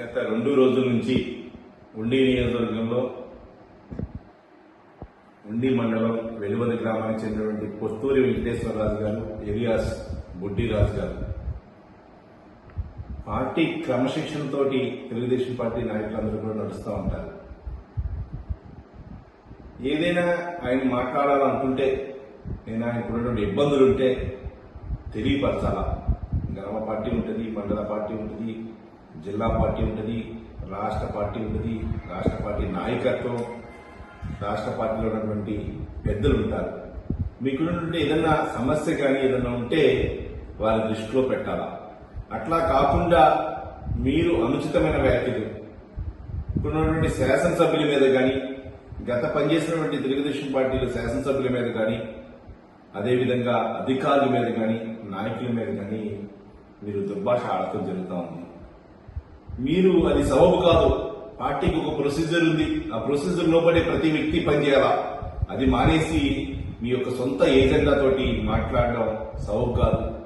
గత రెండు రోజుల నుంచి ఉండి నియోజకవర్గంలో ఉండి మండలం వెలువది గ్రామానికి చెందినటువంటి పొత్తూరి వెంకటేశ్వరరాజు గారు ఎలియాస్ బుడ్డిరాజు గారు. పార్టీ క్రమశిక్షణతోటి తెలుగుదేశం పార్టీ నాయకులందరూ కూడా నడుస్తూ ఉంటారు. ఏదైనా ఆయన మాట్లాడాలనుకుంటే నేను ఆయనకున్నటువంటి ఇబ్బందులు ఉంటే తెలియపరచాలా? గ్రామ పార్టీ ఉంటుంది మండల పార్టీ ఉంటుంది జిల్లా పార్టీ ఉంటుంది రాష్ట్ర పార్టీ ఉంటుంది రాష్ట్ర పార్టీ నాయకత్వం రాష్ట్ర పార్టీలో ఉన్నటువంటి పెద్దలు ఉంటారు. మీకున్నటువంటి ఏదన్నా సమస్య కానీ ఏదన్నా ఉంటే వారి దృష్టిలో పెట్టాలా? అట్లా కాకుండా మీరు అనుచితమైన వ్యాఖ్యలు ఇప్పుడున్నటువంటి శాసనసభ్యుల మీద కానీ గత పనిచేసినటువంటి తెలుగుదేశం పార్టీలు శాసనసభ్యుల మీద కానీ అదేవిధంగా అధికారుల మీద కానీ నాయకుల మీద కానీ మీరు దుర్భాష ఆడటం జరుగుతూ ఉంది. మీరు అది సబబు కాదు. పార్టీకి ఒక ప్రొసీజర్ ఉంది. ఆ ప్రొసీజర్ లోపలే ప్రతి వ్యక్తి పనిచేయాలా? అది మానేసి మీ యొక్క సొంత ఏజెండాతోటి మాట్లాడడం సబబు కాదు.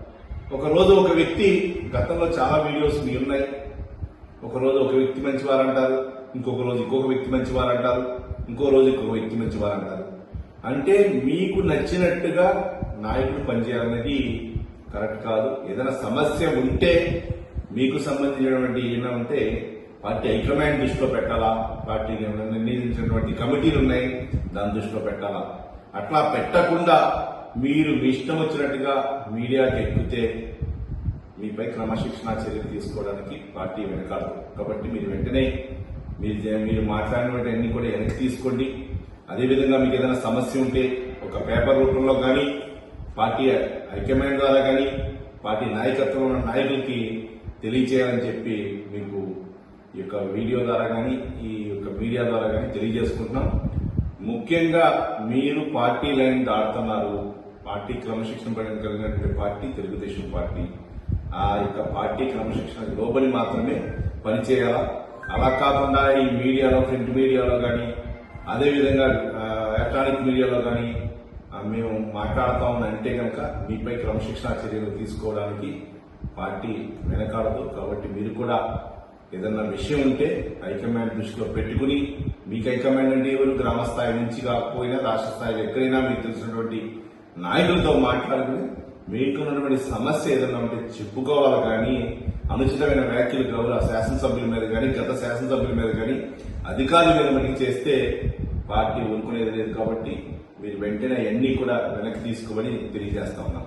ఒక రోజు ఒక వ్యక్తి గతంలో చాలా వీడియోస్ మీ ఉన్నాయి. ఒక రోజు ఒక వ్యక్తి మంచివారు అంటారు ఇంకొక రోజు ఇంకొక వ్యక్తి మంచివారు అంటారు ఇంకో రోజు ఇంకొక వ్యక్తి మంచివారు అంటారు అంటే మీకు నచ్చినట్టుగా నాయకుడు పనిచేయాలనేది కరెక్ట్ కాదు. ఏదైనా సమస్య ఉంటే మీకు సంబంధించినటువంటి ఏమైనా ఉంటే పార్టీ హైకమాండ్ దృష్టిలో పెట్టాలా? పార్టీ నిర్ణయించినటువంటి కమిటీలు ఉన్నాయి? దాని దృష్టిలో పెట్టాలా? అట్లా పెట్టకుండా మీరు మీ ఇష్టం వచ్చినట్టుగా మీడియాకి ఎక్కితే మీపై క్రమశిక్షణ చర్యలు తీసుకోవడానికి పార్టీ వెనకాడదు. కాబట్టి మీరు వెంటనే మీరు మీరు మాట్లాడినటువంటి అన్ని కూడా వెనక్కి తీసుకోండి. అదేవిధంగా మీకు ఏదైనా సమస్య ఉంటే ఒక పేపర్ రూపంలో కానీ పార్టీ హైకమాండ్ ద్వారా కానీ పార్టీ నాయకత్వం ఉన్న నాయకులకి తెలియచేయాలని చెప్పి మీకు ఈ యొక్క వీడియో ద్వారా కానీ ఈ యొక్క మీడియా ద్వారా కానీ తెలియజేసుకుంటున్నాం. ముఖ్యంగా మీరు పార్టీ లైన్ దాడుతున్నారు పార్టీ క్రమశిక్షణ పడిన కలిగినటువంటి పార్టీ తెలుగుదేశం పార్టీ. ఆ యొక్క పార్టీ క్రమశిక్షణ లోబడి మాత్రమే పనిచేయాలా? అలా కాకుండా ఈ మీడియాలో ప్రింట్ మీడియాలో కానీ అదేవిధంగా ఎలక్ట్రానిక్ మీడియాలో కానీ మేము మాట్లాడతామని అంటే కనుక మీపై క్రమశిక్షణ చర్యలు తీసుకోవడానికి పార్టీ వెనకాడదు కాబట్టి మీరు కూడా ఏదన్నా విషయం ఉంటే హైకమాండ్ దృష్టిలో పెట్టుకుని మీకు హైకమాండ్ అంటే ఎవరు? గ్రామ స్థాయి నుంచి కాకపోయినా రాష్ట్ర స్థాయిలో ఎక్కడైనా మీకు తెలిసినటువంటి నాయకులతో మాట్లాడుకుని మీకు ఉన్నటువంటి సమస్య ఏదైనా ఉంటే చెప్పుకోవాలి కానీ అనుచితమైన వ్యాఖ్యలు గౌరవ శాసనసభ్యుల మీద కానీ గత శాసనసభ్యుల మీద కానీ అధికారుల మీద మనకి చేస్తే పార్టీ ఊరుకునేది లేదు కాబట్టి మీరు వెంటనే అన్ని కూడా వెనక్కి తీసుకోమని తెలియజేస్తా ఉన్నాం.